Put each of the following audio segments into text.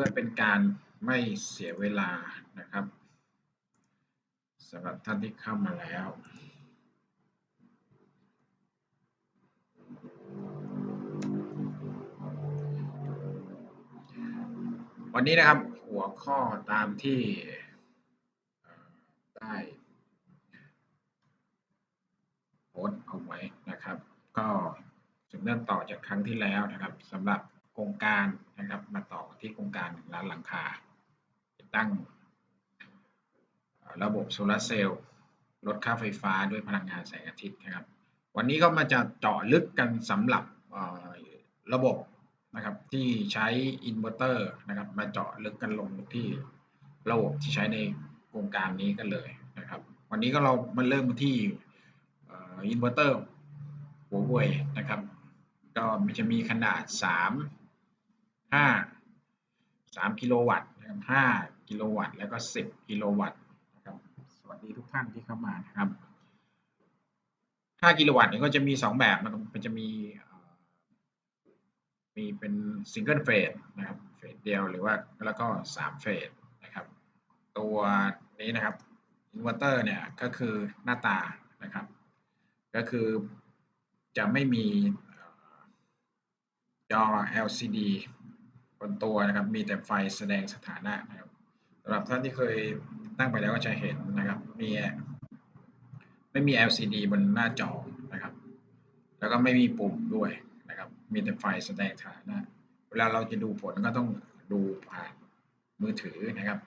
เพื่อเป็นการไม่เสียเวลานะครับสำหรับท่านที่เข้ามาแล้ววันนี้นะครับหัวข้อตามที่ได้โพสเอาไว้นะครับ ก็สืบเนื่องต่อจากครั้งที่แล้วนะครับสำหรับ ครงการนะครับ มาต่อที่โครงการหนึ่งล้านหลังคาติดตั้ง ระบบโซลาร์เซลล์ลดค่าไฟฟ้าด้วยพลังงานแสงอาทิตย์นะครับ วันนี้ก็มาจะเจาะลึกกันสำหรับระบบนะครับที่ใช้อินเวอร์เตอร์นะครับ มาเจาะลึกกันลงที่ระบบที่ใช้ในโครงการนี้กันเลยนะครับ วันนี้ก็เรามาเริ่มที่อินเวอร์เตอร์หัวเว่ยนะครับ ก็มันจะมีขนาด 3 5 3กิโลวัตต์นะครับ5กิโลวัตต์แล้วก็10กิโลวัตต์นะครับสวัสดีทุกท่านที่เข้ามานะครับ5กิโลวัตต์เนี่ยก็จะมี2แบบนะครับมันจะมีมีเป็นซิงเกิลเฟสนะครับเฟสเดียวหรือว่าแล้วก็3เฟสนะครับ ตัวนี้นะครับอินเวอร์เตอร์เนี่ยก็คือหน้าตานะครับ ก็คือจะไม่มีเอ่อจอ LCD บนตัวนะครับ มีแต่ไฟแสดงสถานะนะครับสำหรับท่านที่เคยตั้งไปแล้วก็จะเห็นนะครับ มีไม่มี LCD บนหน้าจอนะครับ แล้วก็ไม่มีปุ่มด้วยนะครับ มีแต่ไฟแสดงฐานะ เวลาเราจะดูผลก็ต้องดูผ่านมือถือนะครับ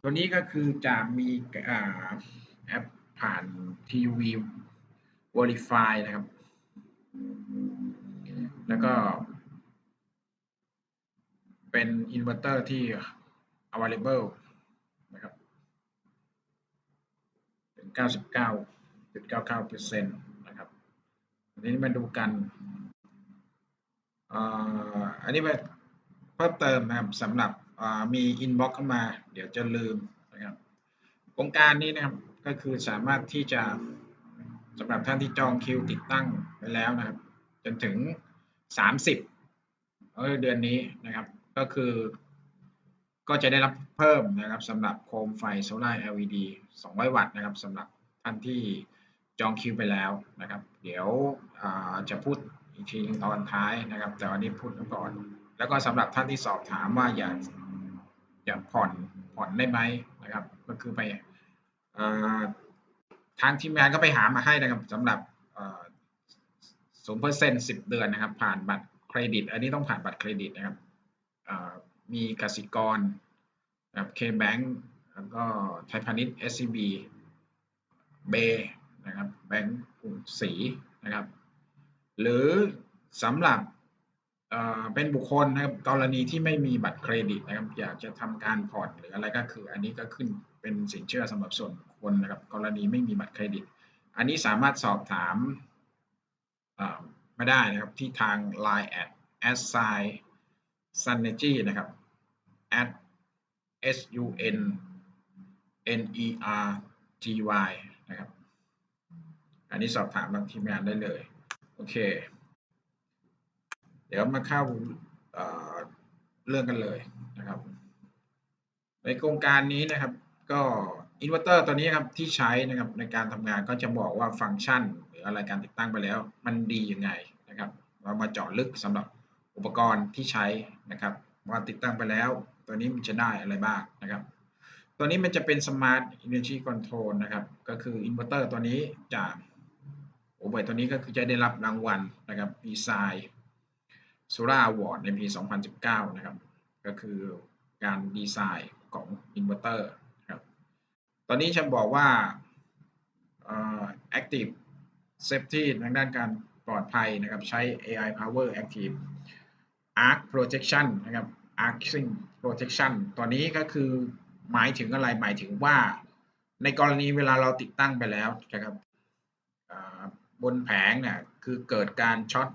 ตัวนี้ก็คือจะมีอแอปผ่าน TV Verify นะครับ แล้วก็ เป็นอินเวอร์เตอร์ที่ available นะครับถึง99.99%นะครับอันนี้มาดูกันอันนี้มาเพิ่มเติมนะครับสำหรับอ่ามี inbox เข้ามา เดี๋ยวจะลืมนะครับโครงการนี้นะครับก็คือสามารถที่จะสำหรับท่านที่จองคิวติดตั้งไปแล้วนะครับ จนถึง 30เดือนนี้นะครับ ก็คือก็จะได้รับเพิ่มนะครับสำหรับโคมไฟโซลาร์ LED 200 วัตต์นะครับสำหรับท่านที่จองคิวไปแล้วนะครับ เดี๋ยวจะพูดอีกทีนึงตอนท้ายนะครับ แต่วันนี้พูดก่อน แล้วก็สำหรับท่านที่สอบถามว่าอยากอยากผ่อนผ่อนได้ไหมนะครับ ก็คือไปอทางทีมงานก็ไปหามาให้นะครับสำหรับศูนย์เปอร์เซ็นต์สิบเดือนนะครับ ผ่านบัตรเครดิต อันนี้ต้องผ่านบัตรเครดิตนะครับ มีกสิกรนะครับ K-Bank แล้วก็ไทยพาณิชย์ SCB เบนะครับแบงก์กรุงศรีนะครับ หรือสำหรับเป็นบุคคลนะครับกรณีที่ไม่มีบัตรเครดิตนะครับอยากจะทำการผ่อนหรืออะไรก็คือ อันนี้ก็ขึ้นเป็นสินเชื่อสำหรับส่วนบุคคลนะครับ กรณีไม่มีบัตรเครดิต อันนี้สามารถสอบถามเอ่อมาได้นะครับที่ทาง Line at s i synergy นะครับ at s u n n e r g y นะครับ อันนี้สอบถามทางทีมงานได้เลย โอเค เดี๋ยวมาเข้าเอ่อเรื่องกันเลยนะครับ ในโครงการนี้นะครับ ก็อินเวอร์เตอร์ตัวนี้ครับที่ใช้นะครับในการทำงานก็จะบอกว่าฟังก์ชัน หรืออะไรการติดตั้งไปแล้ว มันดียังไงนะครับ เรามาเจาะลึกสำหรับ อุปกรณ์ที่ใช้นะครับว่าติดตั้งไปแล้ว ตัวนี้มันจะได้อะไรบ้างนะครับ ตัวนี้มันจะเป็น Smart Energy Control นะครับ ก็คืออินเวอร์เตอร์ตัวนี้จะโอ้ยตัวนี้ก็คือจะได้รับรางวัลนะครับ Design Solar Award ในปี 2019 นะครับ ก็คือการดีไซน์ของอินเวอร์เตอร์ครับ ตอนนี้ฉันบอกว่า Active Safety ทางด้านการปลอดภัยนะครับ ใช้ AI Power Active Arc Protection นะครับ Arcing Protection ตัวนี้ก็คือหมายถึงอะไรหมายถึงว่า ในกรณีเวลาเราติดตั้งไปแล้วนะครับบนแผงเนี่ยคือเกิดการช็อต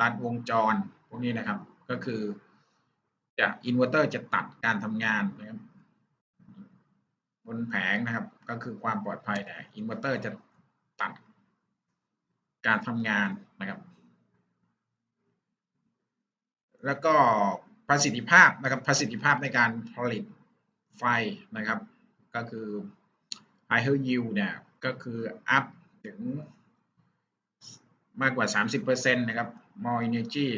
ลัดวงจรพวกนี้นะครับ ก็คือจะอินเวอร์เตอร์จะตัดการทำงานนะครับบนแผงนะครับ ก็คือความปลอดภัยนะอินเวอร์เตอร์จะตัดการทำงานนะครับ แล้วก็ประสิทธิภาพนะครับประสิทธิภาพในการผลิตไฟนะครับ ก็คือ higher yield เนี่ยก็คือ up ถึงมากกว่า 30%นะครับ more energy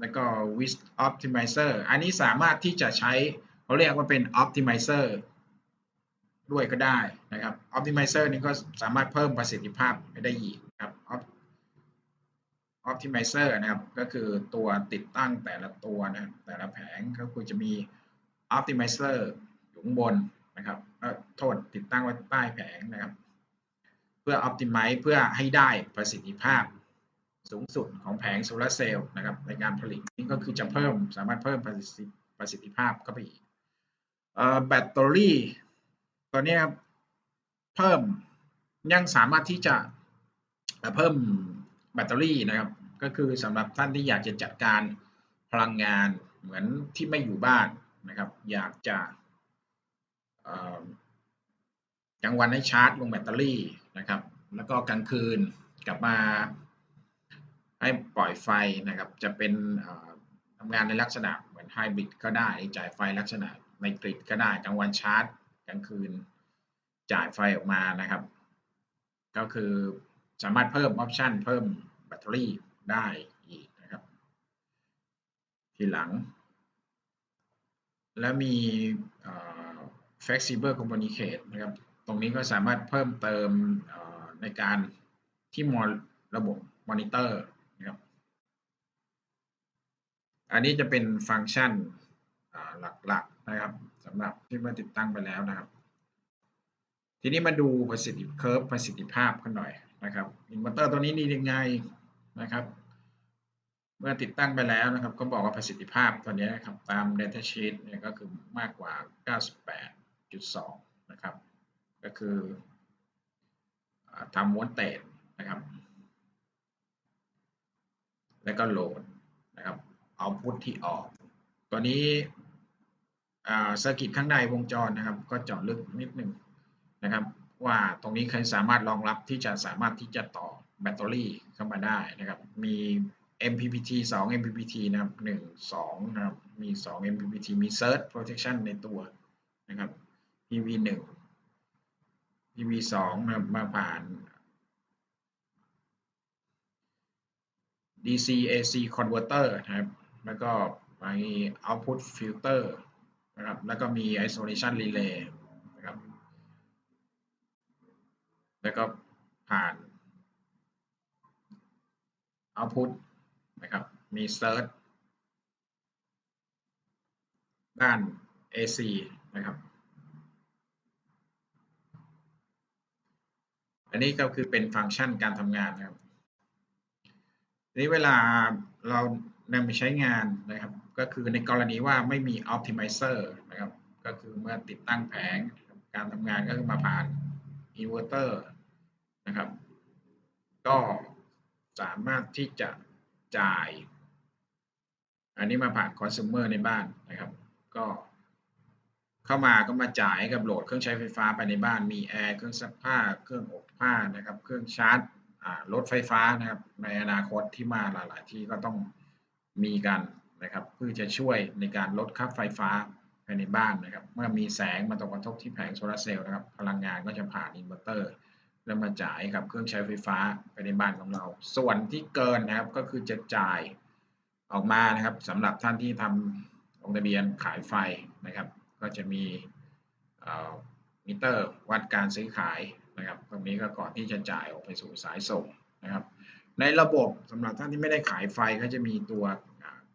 แล้วก็ with optimizer อันนี้สามารถที่จะใช้เขาเรียกว่าเป็น optimizer ด้วยก็ได้นะครับ optimizer นี่ก็สามารถเพิ่มประสิทธิภาพไได้อีกครับ optimizer นะครับ ก็คือตัวติดตั้งแต่ละตัวนะแต่ละแผงก็ควรจะมี optimizer อยู่ข้างบนนะครับโทษติดตั้งไว้ใต้แผงนะครับ เพื่อ optimize เพื่อให้ได้ประสิทธิภาพสูงสุดของแผงโซลาร์เซลล์นะครับในการผลิตนี่ก็คือจะเพิ่มสามารถเพิ่มประสิทธิภาพเข้าไปอีกแบตเตอรี่ตัวนี้ครับเพิ่มยังสามารถที่จะเพิ่ม แบตเตอรี่นะครับ ก็คือสำหรับท่านที่อยากจะจัดการพลังงานเหมือนที่ไม่อยู่บ้านนะครับ อยากจะกลางวันให้ชาร์จลงแบตเตอรี่นะครับ แล้วก็กลางคืนกลับมาให้ปล่อยไฟนะครับ จะเป็นทำงานในลักษณะเหมือนไฮบริดก็ได้จ่ายไฟลักษณะในกริดก็ได้กลางวันชาร์จกลางคืนจ่ายไฟออกมานะครับ ก็คือ สามารถเพิ่มออปชันเพิ่มแบตเตอรี่ได้อีกนะครับ ทีหลัง และมี flexible communicate นะครับ ตรงนี้ก็สามารถเพิ่มเติมในการที่มอระบบมอนิเตอร์นะครับ อันนี้จะเป็นฟังก์ชันหลักๆนะครับสำหรับที่เมื่อติดตั้งไปแล้วนะครับ ทีนี้มาดูประสิทธิเคอร์ฟประสิทธิภาพกันหน่อย นะครับอินเวอร์เตอร์ตัวนี้ดียังไงนะครับ เมื่อติดตั้งไปแล้วนะครับ ก็บอกว่าประสิทธิภาพตัวนี้นะครับตาม Data Sheet เนี่ยก็คือมากกว่า 98.2 นะครับ ก็คือทำวอนเตจนะครับ แล้วก็โหลดนะครับเอาพุทที่ออก ตัวนี้เซอร์กิตข้างในวงจรนะครับ ก็เจาะลึกนิดหนึ่งนะครับ ว่าตรงนี้เคยสามารถรองรับที่จะสามารถที่จะต่อแบตเตอรี่เข้ามาได้นะครับ มี MPPT 2 MPPT นะครับ1 2นะครับมี 2 MPPT มี Surge Protection ในตัวนะครับ PV 1 PV 2นะครับมาผ่าน DC AC converter นะครับ แล้วก็ไป output filter นะครับ แล้วก็มี isolation relay นะครับ แล้วก็ผ่าน output นะครับ มี search ด้าน AC นะครับ อันนี้ก็คือเป็นฟังก์ชันการทำงานนะครับนี้เวลาเรานำไปใช้งานนะครับ ก็คือในกรณีว่าไม่มี optimizer นะครับ ก็คือเมื่อติดตั้งแผงการทำงานก็คือมาผ่าน inverter นะครับ ก็สามารถที่จะจ่าย อันนี้มาผ่าน consumer ในบ้านนะครับ ก็เข้ามาก็มาจ่ายกับโหลดเครื่องใช้ไฟฟ้าไปในบ้านมีแอร์เครื่องซักผ้า เครื่องอบผ้านะครับ เครื่องชาร์จรถไฟฟ้านะครับ ในอนาคตที่มาหลาย ๆ ที่ก็ต้องมีกันนะครับ เพื่อจะช่วยในการลดค่าไฟฟ้าภายในบ้านนะครับ เมื่อมีแสงมาตกกระทบที่แผงโซลาร์เซลล์นะครับ พลังงานก็จะผ่านอินเวอร์เตอร์ แล้วมาจ่ายกับเครื่องใช้ไฟฟ้าภายในบ้านของเรา ส่วนที่เกินนะครับก็คือจะจ่ายออกมานะครับสำหรับท่านที่ทำลงทะเบียนขายไฟนะครับ ก็จะมีมิเตอร์วัดการซื้อขายนะครับตรงนี้ก็ก่อนที่จะจ่ายออกไปสู่สายส่งนะครับ ในระบบสำหรับท่านที่ไม่ได้ขายไฟก็จะมีตัว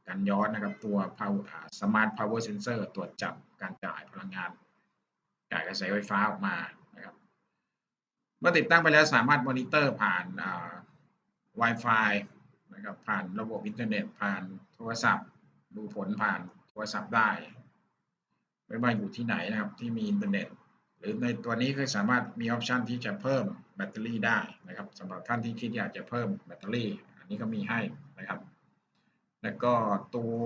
กันย้อนนะครับตัว power smart power sensor ตรวจจับการจ่ายพลังงาน จ่ายกระแสไฟฟ้าออกมา เมื่อติดตั้งไปแล้วสามารถมอนิเตอร์ผ่าน Wi-Fi นะครับผ่านระบบอินเทอร์เน็ต ผ่านโทรศัพท์ ดูผลผ่านโทรศัพท์ได้ ไม่ว่าอยู่ที่ไหนนะครับที่มีอินเทอร์เน็ต หรือในตัวนี้ก็สามารถมีออปชันที่จะเพิ่มแบตเตอรี่ได้นะครับสำหรับท่านที่คิดอยากจะเพิ่มแบตเตอรี่ อันนี้ก็มีให้นะครับ แล้วก็ตัว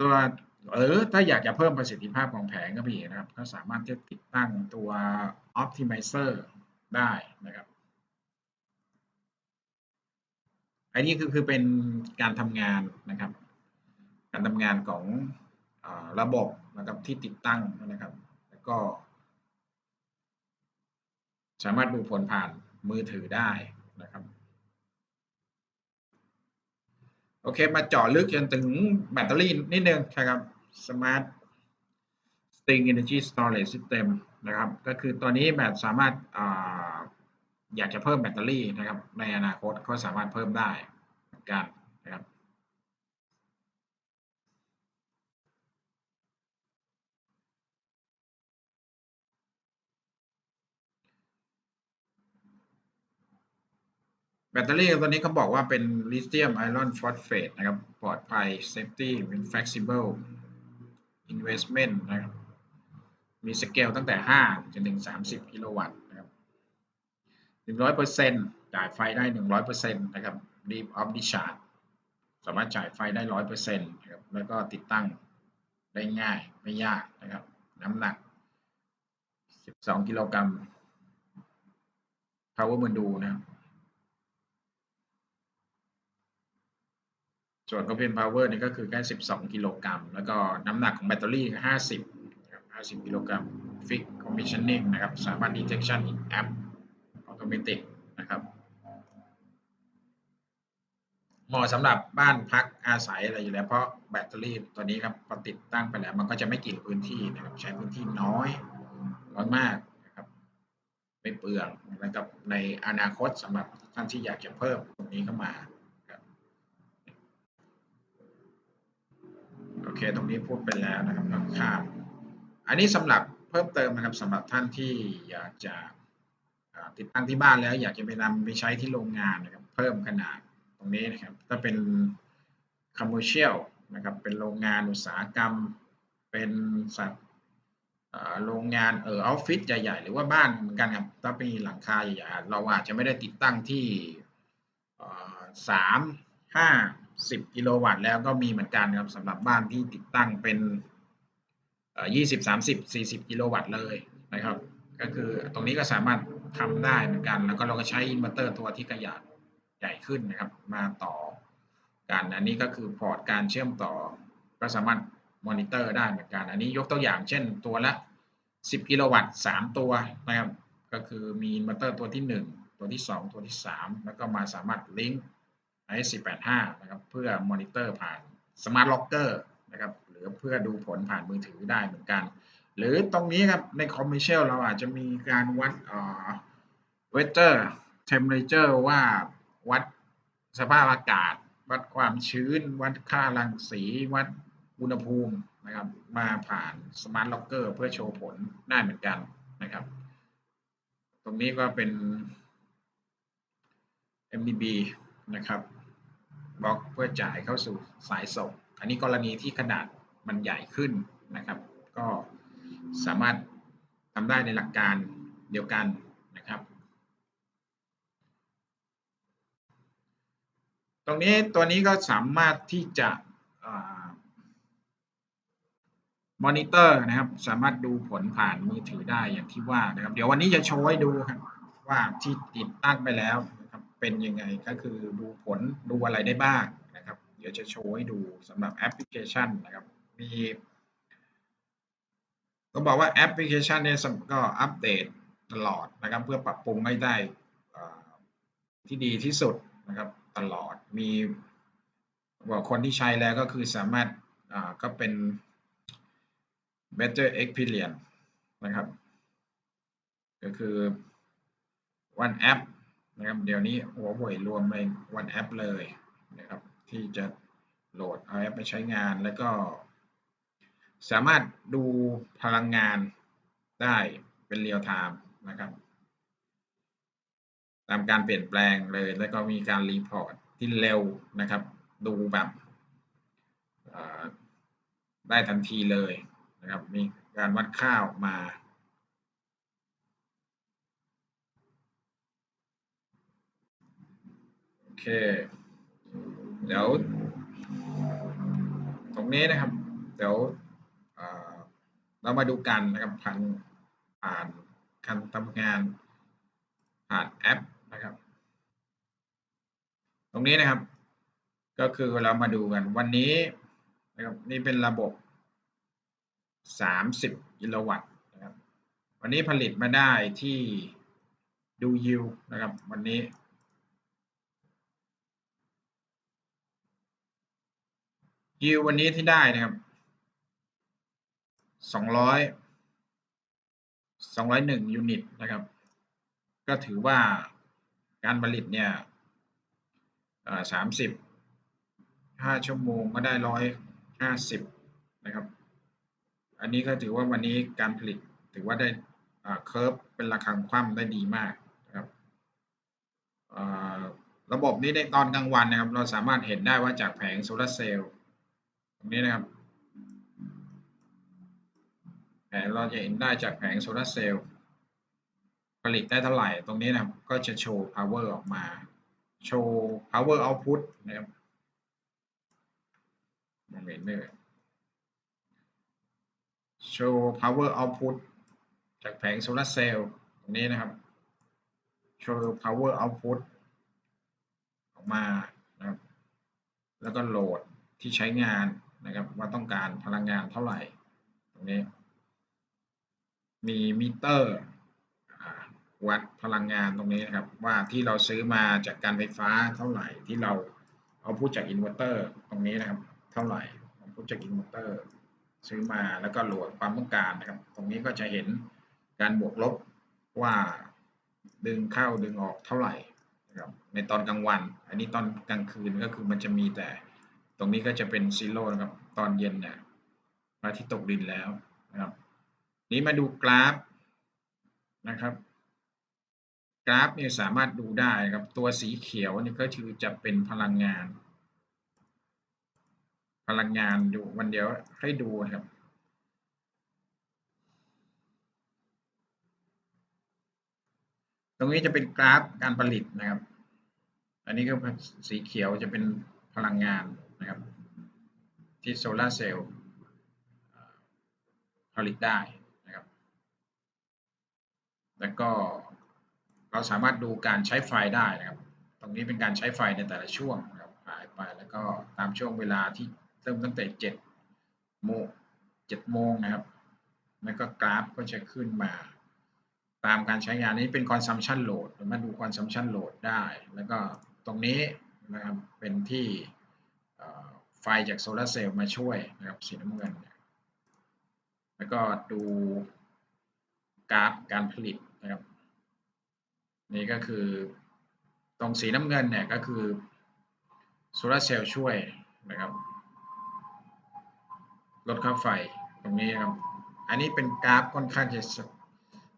ตัว เออถ้าอยากจะเพิ่มประสิทธิภาพของแผงก็มีนะครับ ก็สามารถจะติดตั้งตัว Optimizer ได้นะครับ อันนี้คือคือเป็นการทำงานนะครับ การทำงานของอระบบนะครับที่ติดตั้งนะครับ แล้วก็ สามารถดูผลผ่านมือถือได้นะครับ โอเค มาเจาะลึกจนถึงแบตเตอรี่นิดนึงนะครับ Smart String Energy Storage System นะครับ ก็คือตัวนี้แบบสามารถอาอยากจะเพิ่มแบตเตอรี่นะครับ ในอนาคตก็สามารถเพิ่มได้เหมือนกันนะครับ แบตเตอรี่ตัวนี้เขาบอกว่าเป็นลิเธียมไอรอนฟอสเฟตนะครับ ปลอดภัย safety เป็น flexible investment นะครับ มีสเกลตั้งแต่ 5 จนถึง 30 กิโลวัตต์นะครับ 100%จ่ายไฟได้ 100%นะครับ deep off discharge สามารถจ่ายไฟได้ 100%นะครับ แล้วก็ติดตั้งได้ง่าย ไม่ยากนะครับ น้ำหนัก 12 กิโลกรัม power module นะครับ ส่วน Open Power นี่ก็คือแค่ 12 กิโลกรัม แล้วก็น้ำหนักของแบตเตอรี่50นะครับ50 กิโลกรัม Fix Commissioning นะครับ สามารถ Detection in App Automatic นะครับเหมาะสำหรับบ้านพักอาศัยอะไรอยู่แล้ว เพราะแบตเตอรี่ตัวนี้ครับพอติดตั้งไปแล้ว มันก็จะไม่กินพื้นที่นะครับ ใช้พื้นที่น้อยน้อยมากนะครับ ไม่เปลืองนะครับในอนาคตสำหรับท่านที่อยากจะเพิ่มตรงนี้เข้ามา โอเคตรงนี้พูดไปแล้วนะครับเราข้าม อันนี้สำหรับเพิ่มเติมนะครับสำหรับท่านที่อยากจะติดตั้งที่บ้านแล้ว อยากจะไปนำไปใช้ที่โรงงานนะครับ เพิ่มขนาดตรงนี้นะครับ ถ้าเป็น commercial นะครับ เป็นโรงงานอุตสาหกรรม เป็นสัตว์โรงงานเออออฟฟิศใหญ่ๆ หรือว่าบ้านเหมือนกันครับ ถ้ามีหลังคาใหญ่ๆเราอาจจะไม่ได้ติดตั้งที่สามห้า สิบกิโลวัตต์แล้วก็มีเหมือนกันครับสำหรับบ้านที่ติดตั้งเป็นยี่สิบสามสิบสี่สิบกิโลวัตต์เลยนะครับ ก็คือตรงนี้ก็สามารถทำได้เหมือนกัน แล้วก็เราก็ใช้อินเวอร์เตอร์ตัวที่ขนาดใหญ่ขึ้นนะครับ มาต่อกันอันนี้ก็คือพอร์ตการเชื่อมต่อ ก็สามารถมอนิเตอร์ได้เหมือนกัน อันนี้ยกตัวอย่างเช่นตัวละ 10 กิโลวัตต์ 3 ตัวนะครับ ก็คือมีอินเวอร์เตอร์ตัวที่ 1 ตัวที่ 2 ตัวที่ 3 แล้วก็มาสามารถลิงก์ IC85 นะครับเพื่อมอนิเตอร์ผ่านสมาร์ทล็อกเกอร์นะครับหรือเพื่อดูผลผ่านมือถือได้เหมือนกัน หรือตรงนี้ครับในคอมเมิชเชียลเราอาจจะมีการวัดเอ่อเวเตอร์เทมเพอเรเจอร์ว่าวัดสภาพอากาศ วัดความชื้น วัดค่ารังสี วัดอุณหภูมินะครับมาผ่านสมาร์ทล็อกเกอร์เพื่อโชว์ผลได้เหมือนกันนะครับ ตรงนี้ก็เป็น MDB นะครับ บล็อกเพื่อจ่ายเข้าสู่สายส่ง อันนี้กรณีที่ขนาดมันใหญ่ขึ้นนะครับ ก็สามารถทำได้ในหลักการเดียวกันนะครับ ตรงนี้ตัวนี้ก็สามารถที่จะมอนิเตอร์นะครับ สามารถดูผลผ่านมือถือได้อย่างที่ว่านะครับ เดี๋ยววันนี้จะโชว์ให้ดูครับว่าที่ติดตั้งไปแล้ว เป็นยังไงก็คือดูผลดูอะไรได้บ้างนะครับ เดี๋ยวจะโชว์ให้ดูสำหรับแอปพลิเคชันนะครับ มี ก็บอกว่าแอปพลิเคชันเนี่ยก็อัปเดตตลอดนะครับ เพื่อปรับปรุงให้ได้ที่ดีที่สุดนะครับตลอดมีบอกคนที่ใช้แล้วก็คือสามารถก็เป็น better experience นะครับ ก็คือ one app นะครับเดี๋ยวนี้หัวหวยรวมในวันแอปเลยนะครับที่จะโหลดเอาแอปไปใช้งานแล้วก็ สามารถดูพลังงานได้เป็นเรียลไทม์นะครับตามการเปลี่ยนแปลงเลยแล้วก็มีการรีพอร์ตที่เร็วนะครับ ดูแบบได้ทันทีเลยนะครับ มีการวัดค่าออกมา เค เดี๋ยว ตรงนี้นะครับ เดี๋ยวเรามาดูกันนะครับผ่านผ่านการทำงานผ่านแอปนะครับ ตรงนี้นะครับ ก็คือเรามาดูกันวันนี้นะครับนี่เป็นระบบ 30กิโลวัตต์นะครับ วันนี้ผลิตมาได้ที่ดูยิวนะครับ วันนี้ ยิววันนี้ที่ได้นะครับ200 201ยูนิตนะครับ ก็ถือว่าการผลิตเนี่ยสามสิบห้าชั่วโมงก็ได้ร้อยห้าสิบนะครับ อันนี้ก็ถือว่าวันนี้การผลิตถือว่าได้เคอร์ฟเป็นระคังคว่ำได้ดีมากนะครับระบบนี้ในตอนกลางวันนะครับ เราสามารถเห็นได้ว่าจากแผงโซลาร์เซลล์ ตรงนี้นะครับ แผงเราจะเห็นได้จากแผงโซลาร์เซลล์ผลิตได้เท่าไหร่ตรงนี้นะครับก็จะโชว์ power ออกมา โชว์ power output นะครับมองเห็นเลยโชว์ power output จากแผงโซลาร์เซลล์ตรงนี้นะครับ โชว์ power output ออกมานะครับ แล้วก็โหลดที่ใช้งาน นะครับว่าต้องการพลังงานเท่าไหร่ตรงนี้มีมิเตอร์วัดพลังงานตรงนี้นะครับว่าที่เราซื้อมาจากการไฟฟ้าเท่าไหร่ที่เราเอาพูดจากอินเวอร์เตอร์ตรงนี้นะครับ เท่าไหร่เอาพูดจากอินเวอร์เตอร์ซื้อมาแล้วก็โหลดความต้องการนะครับ ตรงนี้ก็จะเห็นการบวกลบว่าดึงเข้าดึงออกเท่าไหร่นะครับในตอนกลางวัน อันนี้ตอนกลางคืนก็คือมันจะมีแต่ ตรงนี้ก็จะเป็นซีโร่นะครับตอนเย็นเนี่ยมาที่ตกดินแล้วนะครับนี้มาดูกราฟนะครับ กราฟเนี่ยสามารถดูได้ครับตัวสีเขียวนี่ก็คือจะเป็นพลังงาน พลังงานดูวันเดียวให้ดูครับตรงนี้จะเป็นกราฟการผลิตนะครับ อันนี้ก็สีเขียวจะเป็นพลังงาน นะครับ ที่โซลาร์เซลล์ผลิตได้นะครับ แล้วก็เราสามารถดูการใช้ไฟได้นะครับ ตรงนี้เป็นการใช้ไฟในแต่ละช่วงนะครับหายไปแล้วก็ตามช่วงเวลาที่เริ่มตั้งแต่เจ็ดโมงเจ็ดโมงนะครับ แล้วก็กราฟก็จะขึ้นมาตามการใช้งานนี้เป็น consumption load มาดู consumption load ได้ แล้วก็ตรงนี้นะครับเป็นที่ ไฟจากโซลาร์เซลล์มาช่วยนะครับสีน้ำเงิน แล้วก็ดูกราฟการผลิตนะครับนี่ก็คือตรงสีน้ำเงินเนี่ยก็คือโซลาร์เซลล์ช่วยนะครับลดค่าไฟตรงนี้ครับ อันนี้เป็นกราฟค่อนข้างจะ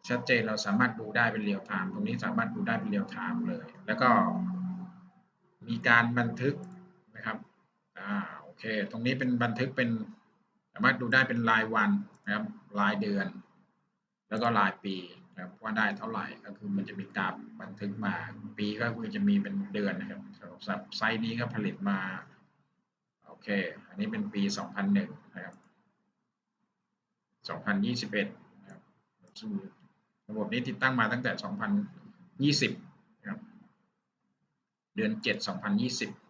ชัดเจนเราสามารถดูได้เป็นเรียลไทม์ตรงนี้สามารถดูได้เป็นเรียลไทม์เลย แล้วก็มีการบันทึก อ่าโอเค ตรงนี้เป็นบันทึกเป็นสามารถดูได้เป็นรายวันนะครับรายเดือน แล้วก็รายปีนะครับว่าได้เท่าไหร่ก็คือมันจะมีกราฟบันทึกมาปีก็คือจะมีเป็นเดือนนะครับสำหรับไซส์นี้ก็ผลิตมาโอเค อันนี้เป็นปี 2001 นะครับ 2021นะครับระบบนี้ติดตั้งมาตั้งแต่ 2020 นะครับ เดือน 7 2020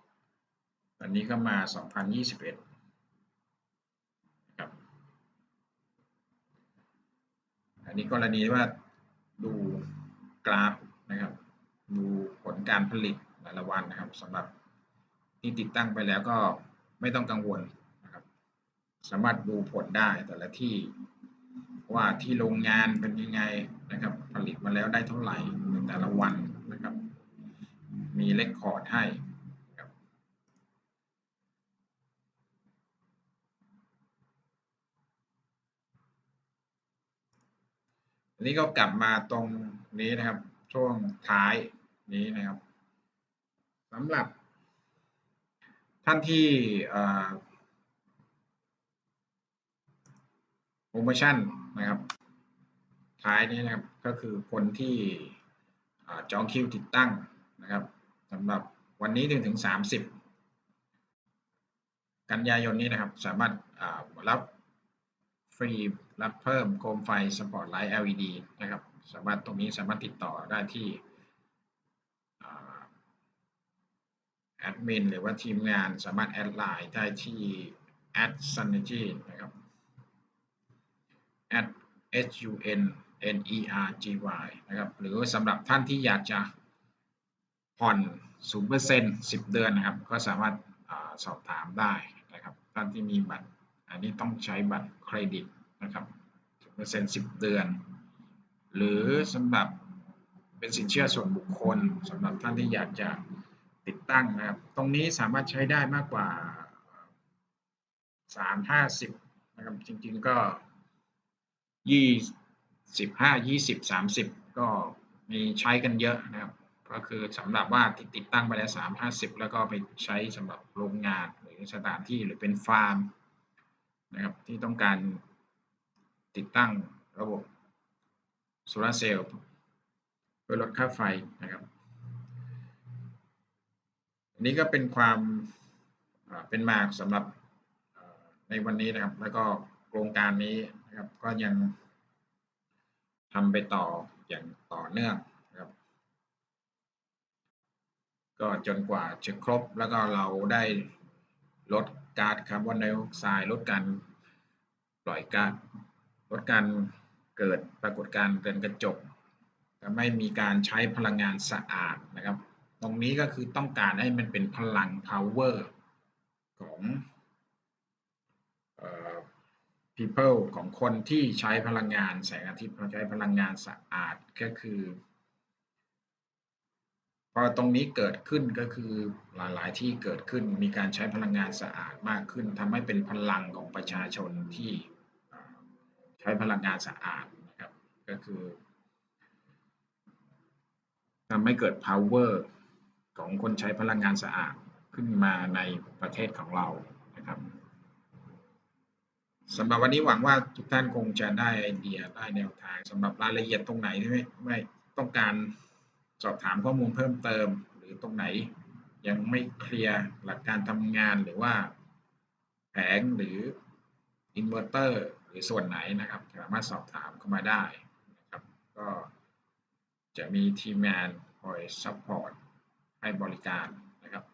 อนนี้ก็มา 2021ครับ อันนี้กรณีว่าดูกราฟนะครับ ดูผลการผลิตแต่ละวันนะครับสำหรับที่ติดตั้งไปแล้วก็ไม่ต้องกังวลนะครับ สามารถดูผลได้แต่ละที่ว่าที่โรงงานเป็นยังไงนะครับ ผลิตมาแล้วได้เท่าไหร่ในแต่ละวันนะครับ มีเลคคอร์ดให้ นนี้ก็กลับมาตรงนี้นะครับ ช่วงท้ายนี้นะครับสำหรับ ท่านที่โปรโมชั่นนะครับ ท้ายนี้นะครับก็คือคนที่จองคิวติดตั้งนะครับสำหรับวันนี้ถึงถึง 30 กันยายนนี้นะครับ สามารถรับ ฟรีรับเพิ่มโคมไฟสปอตไลท์ LED นะครับ สามารถตรงนี้สามารถติดต่อได้ที่แอดมินหรือว่าทีมงานสามารถแอดไลน์ได้ที่ at synergy นะครับ at s u n n e r g y นะครับ หรือสำหรับท่านที่อยากจะผ่อน 0% 10 เดือนนะครับ ก็สามารถอสอบถามได้นะครับ ท่านที่มีบัตร อันนี้ต้องใช้บัตรเครดิตนะครับ0% 10เดือน หรือสำหรับเป็นสินเชื่อส่วนบุคคลสำหรับท่านที่อยากจะติดตั้งนะครับ ตรงนี้สามารถใช้ได้มากกว่า3 50นะครับจริงๆก็25 20 30ก็มีใช้กันเยอะนะครับก็คือสำหรับว่าติดติดตั้งไปแล้ว3 50แล้วก็ไปใช้สำหรับโรงงานหรือสถานที่หรือเป็นฟาร์ม นะครับที่ต้องการติดตั้งระบบโซลาเซลล์เพื่อลดค่าไฟนะครับอันนี้ก็เป็นความเป็นมาสำหรับในวันนี้นะครับ แล้วก็โครงการนี้นะครับก็ยังทำไปต่ออย่างต่อเนื่องนะครับ ก็จนกว่าจะครบแล้วก็เราได้ลด ก๊าซคาร์บอนไดออกไซด์ลดการปล่อยก๊าซลดการเกิดปรากฏการณ์เรือนกระจกจะไม่มีการใช้พลังงานสะอาดนะครับ ตรงนี้ก็คือต้องการให้มันเป็นพลัง power ของ people ของคนที่ใช้พลังงานแสงอาทิตย์ใช้พลังงานสะอาดก็คือ พอตรงนี้เกิดขึ้นก็คือหลาย ๆ ที่เกิดขึ้นมีการใช้พลังงานสะอาดมากขึ้นทำให้เป็นพลังของประชาชนที่ใช้พลังงานสะอาดนะครับ ก็คือทำให้เกิด power ของคนใช้พลังงานสะอาดขึ้นมาในประเทศของเรานะครับสำหรับวันนี้หวังว่าทุกท่านคงจะได้ไอเดียได้แนวทางสำหรับรายละเอียดตรงไหนที่ไม่ไม่ต้องการ สอบถามข้อมูลเพิ่มเติม หรือตรงไหน ยังไม่เคลียร์หลักการทำงานหรือว่า แผงหรืออินเวอร์เตอร์หรือส่วนไหนนะครับ สามารถสอบถามเข้ามาได้นะครับ ก็จะมีทีมงานคอยซัพพอร์ตให้บริการนะครับ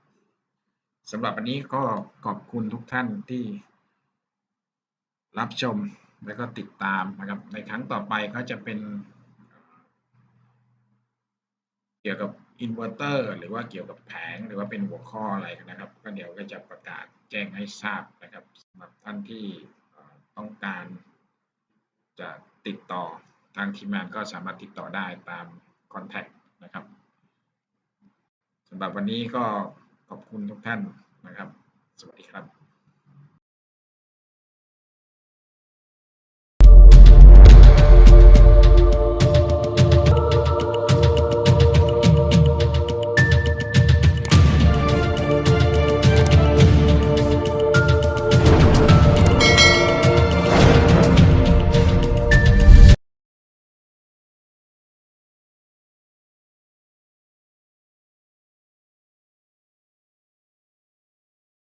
สำหรับวันนี้ก็ขอบคุณทุกท่านที่รับชมแล้วก็ติดตามนะครับ ในครั้งต่อไปก็จะเป็น กี่ยวกับอินเวอร์เตอร์หรือว่าเกี่ยวกับแผงหรือว่าเป็นหัวข้ออะไรนะครับก็เดี๋ยวก็จะประกาศแจ้งให้ทราบนะครับสำหรับท่านที่ต้องการจะติดต่อทางทีมงานก็สามารถติดต่อได้ตามคอนแทคนะครับสำหรับวันนี้ก็ขอบคุณทุกท่านนะครับ สวัสดีครับ